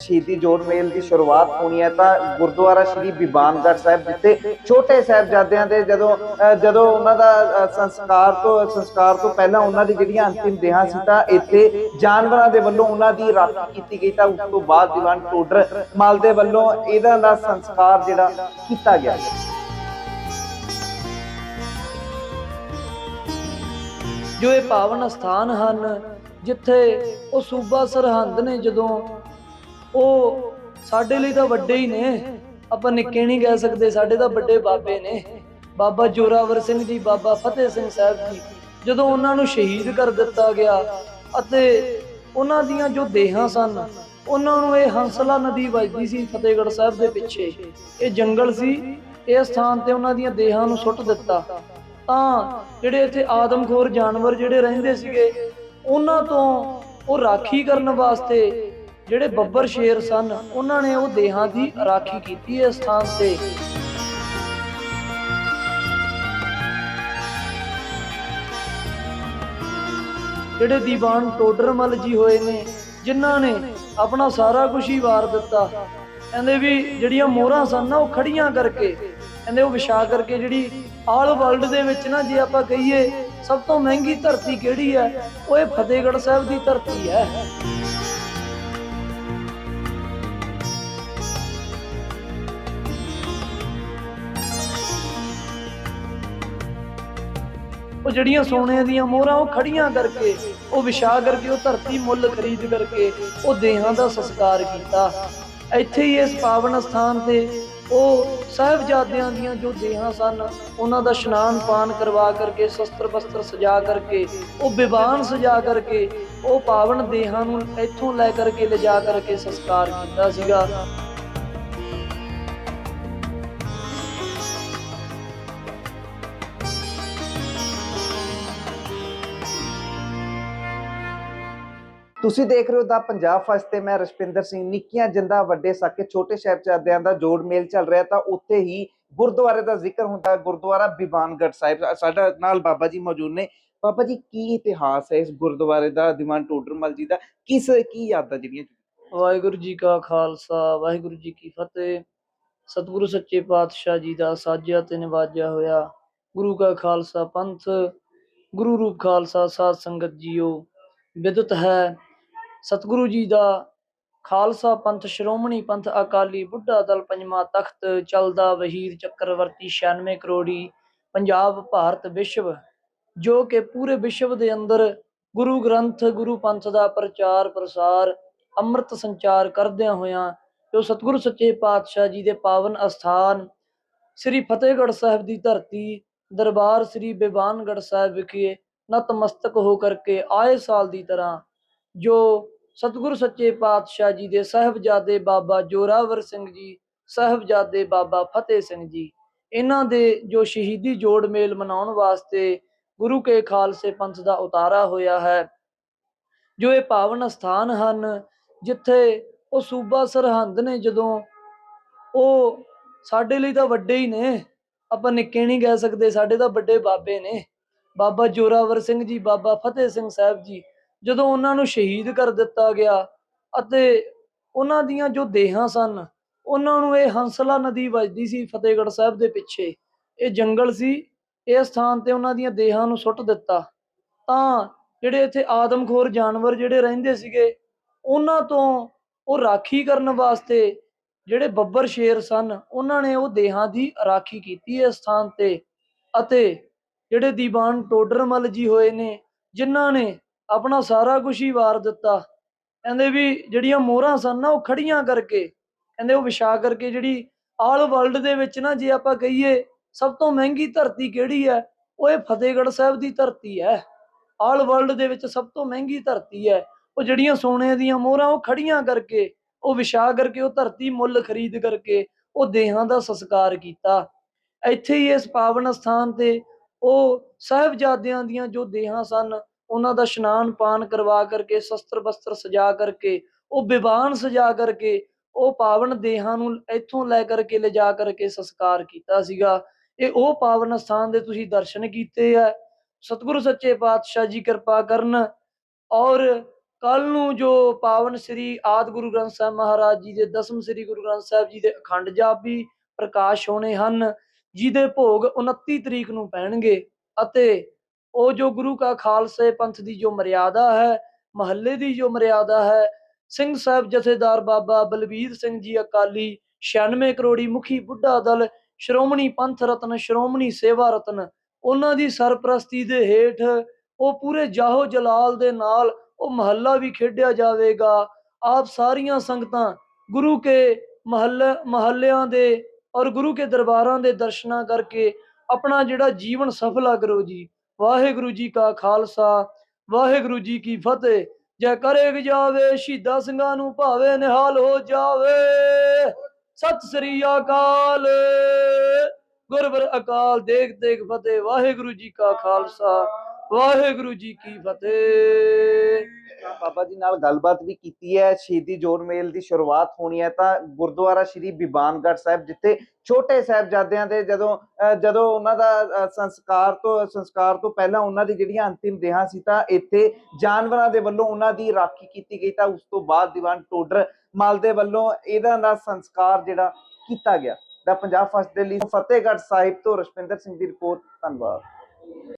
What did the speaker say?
ਸ਼ਹੀਦੀ ਜੋੜ ਮੇਲ ਦੀ ਸ਼ੁਰੂਆਤ ਹੋਣੀ ਹੈ ਤਾਂ ਗੁਰਦੁਆਰਾ ਸ਼੍ਰੀ ਬਿਬਾਨਗੜ੍ਹ ਸਾਹਿਬ, ਜਿੱਥੇ ਛੋਟੇ ਸਾਹਿਬਜ਼ਾਦਿਆਂ ਦੇ ਜਦੋਂ ਜਦੋਂ ਉਹਨਾਂ ਦਾ ਸੰਸਕਾਰ ਤੋਂ ਸੰਸਕਾਰ ਤੋਂ ਪਹਿਲਾਂ ਉਹਨਾਂ ਦੀ ਜਿਹੜੀਆਂ ਅੰਤਿਮ ਦੇਹਾਂ ਸੀ ਤਾਂ ਇੱਥੇ ਜਾਨਵਰਾਂ ਦੇ ਵੱਲੋਂ ਉਹਨਾਂ ਦੀ ਰਾਖੀ ਕੀਤੀ ਗਈ ਤਾਂ ਉਸ ਤੋਂ ਬਾਅਦ ਦੀਵਾਨ ਟੋਡਰ ਮਲ ਦੇ ਵੱਲੋਂ ਇਹਦਾ ਦਾ ਸੰਸਕਾਰ ਜਿਹੜਾ ਕੀਤਾ ਗਿਆ ਜੋ ਇਹ ਪਾਵਨ ਸਥਾਨ ਹਨ, ਜਿੱਥੇ ਉਹ ਸੂਬਾ ਸਰਹੰਦ ਨੇ ਜਦੋਂ ਉਹ ਸਾਡੇ ਲਈ ਤਾਂ ਵੱਡੇ ਹੀ ਨੇ। ਆਪਾਂ ਨਿੱਕੇ ਨਹੀਂ ਕਹਿ ਸਕਦੇ, ਸਾਡੇ ਤਾਂ ਵੱਡੇ ਬਾਬੇ ਨੇ। ਬਾਬਾ ਜੋਰਾਵਰ ਸਿੰਘ ਜੀ, ਬਾਬਾ ਫਤਿਹ ਸਿੰਘ ਸਾਹਿਬ ਜੀ, ਜਦੋਂ ਉਹਨਾਂ ਨੂੰ ਸ਼ਹੀਦ ਕਰ ਦਿੱਤਾ ਗਿਆ ਅਤੇ ਉਹਨਾਂ ਦੀਆਂ ਜੋ ਦੇਹਾਂ ਸਨ, ਉਹਨਾਂ ਨੂੰ ਇਹ ਹੰਸਲਾ ਨਦੀ ਵਜਦੀ ਸੀ ਫਤਿਹਗੜ੍ਹ ਸਾਹਿਬ ਦੇ ਪਿੱਛੇ। ਇਹ ਜੰਗਲ ਸੀ, ਇਹ ਸਥਾਨ ਤੇ ਉਹਨਾਂ ਦੀਆਂ ਦੇਹਾਂ ਨੂੰ ਸੁੱਟ ਦਿੱਤਾ। ਤਾਂ ਜਿਹੜੇ ਇੱਥੇ ਆਦਮਖੋਰ ਜਾਨਵਰ ਜਿਹੜੇ ਰਹਿੰਦੇ ਸੀਗੇ, ਉਹਨਾਂ ਤੋਂ ਉਹ ਰਾਖੀ ਕਰਨ ਵਾਸਤੇ ਜਿਹੜੇ ਬੱਬਰ ਸ਼ੇਰ ਸਨ, ਉਹਨਾਂ ਨੇ ਉਹ ਦੇਹਾਂ ਦੀ ਰਾਖੀ ਕੀਤੀ ਇਸ ਸਥਾਨ ਤੇ। ਜਿਹੜੇ ਦੀਵਾਨ ਟੋਡਰਮਲ ਜੀ ਹੋਏ ਨੇ, ਜਿਨ੍ਹਾਂ ਨੇ ਆਪਣਾ ਸਾਰਾ ਕੁਝ ਹੀ ਵਾਰ ਦਿੱਤਾ, ਕਹਿੰਦੇ ਵੀ ਜਿਹੜੀਆਂ ਮੋਹਰਾਂ ਸਨ ਨਾ, ਉਹ ਖੜੀਆਂ ਕਰਕੇ, ਕਹਿੰਦੇ ਉਹ ਵਿਛਾ ਕਰਕੇ ਜਿਹੜੀ ਆਲ ਵਰਲਡ ਦੇ ਵਿੱਚ ਨਾ ਜੇ ਆਪਾਂ ਕਹੀਏ, ਸਭ ਤੋਂ ਮਹਿੰਗੀ ਧਰਤੀ ਕਿਹੜੀ ਹੈ? ਉਹ ਇਹ ਫਤਿਹਗੜ੍ਹ ਸਾਹਿਬ ਦੀ ਧਰਤੀ ਹੈ। ਉਹ ਜਿਹੜੀਆਂ ਸੋਨੇ ਦੀਆਂ ਮੋਹਰਾਂ ਉਹ ਖੜੀਆਂ ਕਰਕੇ, ਉਹ ਵਿਛਾ ਕਰਕੇ, ਉਹ ਧਰਤੀ ਮੁੱਲ ਖਰੀਦ ਕਰਕੇ, ਉਹ ਦੇਹਾਂ ਦਾ ਸੰਸਕਾਰ ਕੀਤਾ। ਇੱਥੇ ਹੀ ਇਸ ਪਾਵਨ ਸਥਾਨ ਤੇ ਉਹ ਸਾਹਿਬਜ਼ਾਦਿਆਂ ਦੀਆਂ ਜੋ ਦੇਹਾਂ ਸਨ, ਉਹਨਾਂ ਦਾ ਇਸ਼ਨਾਨ ਪਾਨ ਕਰਵਾ ਕਰਕੇ, ਸ਼ਸਤਰ ਬਸਤਰ ਸਜਾ ਕਰਕੇ, ਉਹ ਵਿਵਾਨ ਸਜਾ ਕਰਕੇ, ਉਹ ਪਾਵਨ ਦੇਹਾਂ ਨੂੰ ਇੱਥੋਂ ਲੈ ਕਰਕੇ, ਲਿਜਾ ਕਰਕੇ ਸੰਸਕਾਰ ਕੀਤਾ ਸੀਗਾ। ਤੁਸੀਂ ਦੇਖ ਰਹੇ ਹੋ ਦਾ ਪੰਜਾਬ ਫਸਟ ਤੇ ਮੈਂ ਰਸ਼ਪਿੰਦਰ ਸਿੰਘ, ਨਿੱਕੀਆਂ ਜਿੰਦਾ ਵੱਡੇ ਸਾਕੇ ਛੋਟੇ ਸਾਹਿਬਜ਼ਾਦਿਆਂ ਦਾ ਜੋੜ ਮੇਲ ਚੱਲ ਰਿਹਾ ਤਾਂ ਉੱਥੇ ਹੀ ਗੁਰਦੁਆਰੇ ਦਾ ਜ਼ਿਕਰ ਹੁੰਦਾ, ਗੁਰਦੁਆਰਾ ਬਿਬਾਨਗੜ੍ਹ ਸਾਹਿਬ ਸਾਡਾ ਨਾਲ ਬਾਬਾ ਜੀ ਮੌਜੂਦ ਨੇ। ਬਾਬਾ ਜੀ, ਕੀ ਇਤਿਹਾਸ ਹੈ ਇਸ ਗੁਰਦੁਆਰੇ ਦਾ, ਦੀਵਾਨ ਟੋਡਰਮਲ ਜੀ ਦਾ? ਕਿਸ, ਕੀ ਯਾਦਾਂ ਜਿਹੜੀਆਂ ਵਾਹਿਗੁਰੂ ਜੀ ਕਾ ਖਾਲਸਾ, ਵਾਹਿਗੁਰੂ ਜੀ ਕੀ ਫਤਿਹ। ਸਤਿਗੁਰੂ ਸੱਚੇ ਪਾਤਸ਼ਾਹ ਜੀ ਦਾ ਸਾਜਿਆ ਤੇ ਨਿਵਾਜਿਆ ਹੋਇਆ ਗੁਰੂ ਕਾ ਖਾਲਸਾ ਪੰਥ, ਗੁਰੂ ਰੂਪ ਖਾਲਸਾ ਸਾਧ ਸੰਗਤ ਜੀਓ। ਵਿਦਤ ਹੈ ਸਤਿਗੁਰੂ ਜੀ ਦਾ ਖਾਲਸਾ ਪੰਥ, ਸ਼੍ਰੋਮਣੀ ਪੰਥ, ਅਕਾਲੀ ਬੁੱਢਾ ਦਲ, ਪੰਜਵਾਂ ਤਖਤ ਚਲਦਾ ਵਹੀਰ ਚੱਕਰਵਰਤੀ 96 ਕਰੋੜੀ ਪੰਜਾਬ, ਭਾਰਤ ਵਿਸ਼ਵ, ਜੋ ਕਿ ਪੂਰੇ ਵਿਸ਼ਵ ਦੇ ਅੰਦਰ ਗੁਰੂ ਗ੍ਰੰਥ, ਗੁਰੂ ਪੰਥ ਦਾ ਪ੍ਰਚਾਰ ਪ੍ਰਸਾਰ ਅੰਮ੍ਰਿਤ ਸੰਚਾਰ ਕਰਦਿਆਂ ਹੋਇਆਂ ਜੋ ਸਤਿਗੁਰੂ ਸੱਚੇ ਪਾਤਸ਼ਾਹ ਜੀ ਦੇ ਪਾਵਨ ਅਸਥਾਨ ਸ੍ਰੀ ਫਤਿਹਗੜ੍ਹ ਸਾਹਿਬ ਦੀ ਧਰਤੀ, ਦਰਬਾਰ ਸ੍ਰੀ ਬਿਵਾਨਗੜ੍ਹ ਸਾਹਿਬ ਵਿਖੇ ਨਤਮਸਤਕ ਹੋ ਕਰਕੇ ਆਏ ਸਾਲ ਦੀ ਤਰ੍ਹਾਂ ਜੋ ਸਤਿਗੁਰੂ ਸੱਚੇ ਪਾਤਸ਼ਾਹ ਜੀ ਦੇ ਸਾਹਿਬਜ਼ਾਦੇ ਬਾਬਾ ਜੋਰਾਵਰ ਸਿੰਘ ਜੀ, ਸਾਹਿਬਜ਼ਾਦੇ ਬਾਬਾ ਫਤਿਹ ਸਿੰਘ ਜੀ। ਇਹਨਾਂ ਦੇ ਜੋ ਸ਼ਹੀਦੀ ਜੋੜ ਮੇਲ ਮਨਾਉਣ ਵਾਸਤੇ ਗੁਰੂ ਕੇ ਖਾਲਸੇ ਪੰਥ ਦਾ ਉਤਾਰਾ ਹੋਇਆ ਹੈ, ਜੋ ਇਹ ਪਾਵਨ ਸਥਾਨ ਹਨ, ਜਿੱਥੇ ਉਹ ਸੂਬਾ ਸਰਹੰਦ ਨੇ ਜਦੋਂ ਉਹ ਸਾਡੇ ਲਈ ਤਾਂ ਵੱਡੇ ਹੀ ਨੇ, ਆਪਾਂ ਨਿੱਕੇ ਨਹੀਂ ਕਹਿ ਸਕਦੇ, ਸਾਡੇ ਤਾਂ ਵੱਡੇ ਬਾਬੇ ਨੇ। ਬਾਬਾ ਜੋਰਾਵਰ ਸਿੰਘ ਜੀ, ਬਾਬਾ ਫਤਿਹ ਸਿੰਘ ਸਾਹਿਬ ਜੀ ਜਦੋਂ ਉਹਨਾਂ ਨੂੰ ਸ਼ਹੀਦ ਕਰ ਦਿੱਤਾ ਗਿਆ ਅਤੇ ਉਹਨਾਂ ਦੀਆਂ ਜੋ ਦੇਹਾਂ ਸਨ, ਉਹਨਾਂ ਨੂੰ ਇਹ ਹੰਸਲਾ ਨਦੀ ਵਜਦੀ ਸੀ ਫਤਿਹਗੜ੍ਹ ਸਾਹਿਬ ਦੇ ਪਿੱਛੇ। ਇਹ ਜੰਗਲ ਸੀ, ਇਹ ਸਥਾਨ ਤੇ ਉਹਨਾਂ ਦੀਆਂ ਦੇਹਾਂ ਨੂੰ ਸੁੱਟ ਦਿੱਤਾ। ਤਾਂ ਜਿਹੜੇ ਇੱਥੇ ਆਦਮਖੋਰ ਜਾਨਵਰ ਜਿਹੜੇ ਰਹਿੰਦੇ ਸੀਗੇ, ਉਹਨਾਂ ਤੋਂ ਉਹ ਰਾਖੀ ਕਰਨ ਵਾਸਤੇ ਜਿਹੜੇ ਬੱਬਰ ਸ਼ੇਰ ਸਨ, ਉਹਨਾਂ ਨੇ ਉਹ ਦੇਹਾਂ ਦੀ ਰਾਖੀ ਕੀਤੀ ਇਸ ਸਥਾਨ ਤੇ ਅਤੇ ਜਿਹੜੇ ਦੀਵਾਨ ਟੋਡਰਮਲ ਜੀ ਹੋਏ ਨੇ, ਜਿਨ੍ਹਾਂ ਨੇ ਆਪਣਾ ਸਾਰਾ ਕੁਝ ਹੀ ਵਾਰ ਦਿੱਤਾ। ਕਹਿੰਦੇ ਵੀ ਜਿਹੜੀਆਂ ਮੋਹਰਾਂ ਸਨ ਨਾ, ਉਹ ਖੜੀਆਂ ਕਰਕੇ, ਕਹਿੰਦੇ ਉਹ ਵਿਛਾ ਕਰਕੇ ਜਿਹੜੀ ਆਲ ਵਰਲਡ ਦੇ ਵਿੱਚ ਨਾ ਜੇ ਆਪਾਂ ਕਹੀਏ, ਸਭ ਤੋਂ ਮਹਿੰਗੀ ਧਰਤੀ ਕਿਹੜੀ ਹੈ? ਉਹ ਇਹ ਫਤਿਹਗੜ੍ਹ ਸਾਹਿਬ ਦੀ ਧਰਤੀ ਹੈ। ਆਲ ਵਰਲਡ ਦੇ ਵਿੱਚ ਸਭ ਤੋਂ ਮਹਿੰਗੀ ਧਰਤੀ ਹੈ। ਉਹ ਜਿਹੜੀਆਂ ਸੋਨੇ ਦੀਆਂ ਮੋਹਰਾਂ, ਉਹ ਖੜੀਆਂ ਕਰਕੇ, ਉਹ ਵਿਛਾ ਕਰਕੇ, ਉਹ ਧਰਤੀ ਮੁੱਲ ਖਰੀਦ ਕਰਕੇ, ਉਹ ਦੇਹਾਂ ਦਾ ਸੰਸਕਾਰ ਕੀਤਾ। ਇੱਥੇ ਹੀ ਇਸ ਪਾਵਨ ਸਥਾਨ ਤੇ ਉਹ ਸਾਹਿਬਜ਼ਾਦਿਆਂ ਦੀਆਂ ਜੋ ਦੇਹਾਂ ਸਨ ਉਹਨਾਂ ਦਾ ਇਸ਼ਨਾਨ ਪਾਨ ਕਰਵਾ ਕਰਕੇ, ਸ਼ਸਤਰ ਬਸਤਰ ਸਜਾ ਕਰਕੇ, ਉਹ ਵਿਵਾਨ ਸਜਾ ਕਰਕੇ, ਉਹ ਪਾਵਨ ਦੇਹਾਂ ਨੂੰ ਇੱਥੋਂ ਲੈ ਕਰਕੇ ਲਿਜਾ ਕਰਕੇ ਸੰਸਕਾਰ ਕੀਤਾ ਸੀਗਾ। ਇਹ ਉਹ ਪਾਵਨ ਸਥਾਨ ਦੇ ਤੁਸੀਂ ਦਰਸ਼ਨ ਕੀਤੇ ਆ। ਸਤਿਗੁਰੂ ਸੱਚੇ ਪਾਤਸ਼ਾਹ ਜੀ ਕਿਰਪਾ ਕਰਨ। ਔਰ ਕੱਲ ਨੂੰ ਜੋ ਪਾਵਨ ਸ੍ਰੀ ਆਦਿ ਗੁਰੂ ਗ੍ਰੰਥ ਸਾਹਿਬ ਮਹਾਰਾਜ ਜੀ ਦੇ ਦਸਮ ਸ੍ਰੀ ਗੁਰੂ ਗ੍ਰੰਥ ਸਾਹਿਬ ਜੀ ਦੇ ਅਖੰਡ ਜਾਪ ਵੀ ਪ੍ਰਕਾਸ਼ ਹੋਣੇ ਹਨ, ਜਿਹਦੇ ਭੋਗ 29 ਤਰੀਕ ਨੂੰ ਪੈਣਗੇ ਅਤੇ ਉਹ ਜੋ ਗੁਰੂ ਕਾ ਖਾਲਸੇ ਪੰਥ ਦੀ ਜੋ ਮਰਿਆਦਾ ਹੈ, ਮਹੱਲੇ ਦੀ ਜੋ ਮਰਿਆਦਾ ਹੈ, ਸਿੰਘ ਸਾਹਿਬ ਜਥੇਦਾਰ ਬਾਬਾ ਬਲਬੀਰ ਸਿੰਘ ਜੀ ਅਕਾਲੀ 96 ਕਰੋੜੀ ਮੁਖੀ ਬੁੱਢਾ ਦਲ, ਸ਼੍ਰੋਮਣੀ ਪੰਥ ਰਤਨ, ਸ਼੍ਰੋਮਣੀ ਸੇਵਾ ਰਤਨ, ਉਹਨਾਂ ਦੀ ਸਰਪ੍ਰਸਤੀ ਦੇ ਹੇਠ ਉਹ ਪੂਰੇ ਜਾਹੋ ਜਲਾਲ ਦੇ ਨਾਲ ਉਹ ਮਹੱਲਾ ਵੀ ਖੇਡਿਆ ਜਾਵੇਗਾ। ਆਪ ਸਾਰੀਆਂ ਸੰਗਤਾਂ ਗੁਰੂ ਕੇ ਮਹੱਲ, ਮਹੱਲਿਆਂ ਦੇ ਔਰ ਗੁਰੂ ਕੇ ਦਰਬਾਰਾਂ ਦੇ ਦਰਸ਼ਨਾਂ ਕਰਕੇ ਆਪਣਾ ਜਿਹੜਾ ਜੀਵਨ ਸਫਲਾ ਕਰੋ ਜੀ। ਵਾਹਿਗੁਰੂ ਜੀ ਕਾ ਖਾਲਸਾ, ਵਾਹਿਗੁਰੂ ਜੀ ਕੀ ਫਤਿਹ। ਜੈ ਕਰੇ ਜਾਵੇ, ਸ਼ਹੀਦਾਂ ਸਿੰਘਾਂ ਨੂੰ ਭਾਵੇ ਨਿਹਾਲ ਹੋ ਜਾਵੇ। ਸਤਿ ਸ੍ਰੀ ਅਕਾਲ। ਗੁਰਬਰ ਅਕਾਲ ਦੇਖ ਦੇਖ ਫਤਿਹ, ਵਾਹਿਗੁਰੂ ਜੀ ਕਾ ਖਾਲਸਾ। ਵਾਹਿਗੁਰੂ ਜੀ ਕੀ ਫਤਿਹ। ਬਾਬਾ ਜੀ ਨਾਲ ਗੱਲਬਾਤ ਵੀ ਕੀਤੀ ਹੈ, ਸ਼ਹੀਦੀ ਜੋੜ ਮੇਲ ਦੀ ਸ਼ੁਰੂਆਤ ਹੋਣੀ ਹੈ ਤਾਂ ਗੁਰਦੁਆਰਾ ਸ਼੍ਰੀ ਬਿਬਾਨਗੜ੍ਹ ਸਾਹਿਬ, ਜਿੱਥੇ ਛੋਟੇ ਸਾਹਿਬਜ਼ਾਦਿਆਂ ਦੇ ਜਦੋਂ ਜਦੋਂ ਉਹਨਾਂ ਦਾ ਸੰਸਕਾਰ ਤੋਂ ਸੰਸਕਾਰ ਤੋਂ ਪਹਿਲਾਂ ਉਹਨਾਂ ਦੀ ਜਿਹੜੀਆਂ ਅੰਤਿਮ ਦੇਹਾਂ ਸੀ ਤਾਂ ਇੱਥੇ ਜਾਨਵਰਾਂ ਦੇ ਵੱਲੋਂ ਉਹਨਾਂ ਦੀ ਰਾਖੀ ਕੀਤੀ ਗਈ ਤਾਂ ਉਸ ਤੋਂ ਬਾਅਦ ਦੀਵਾਨ ਟੋਡਰ ਮਾਲ ਦੇ ਵੱਲੋਂ ਇਹਦਾ ਦਾ ਸੰਸਕਾਰ ਜਿਹੜਾ ਕੀਤਾ ਗਿਆ। ਦਾ ਪੰਜਾਬ ਫਸਟ ਦੇ ਲਈ ਫਤਿਹਗੜ੍ਹ ਸਾਹਿਬ ਤੋਂ ਰਸ਼ਪਿੰਦਰ ਸਿੰਘ ਦੀ ਰਿਪੋਰਟ, ਧੰਨਵਾਦ।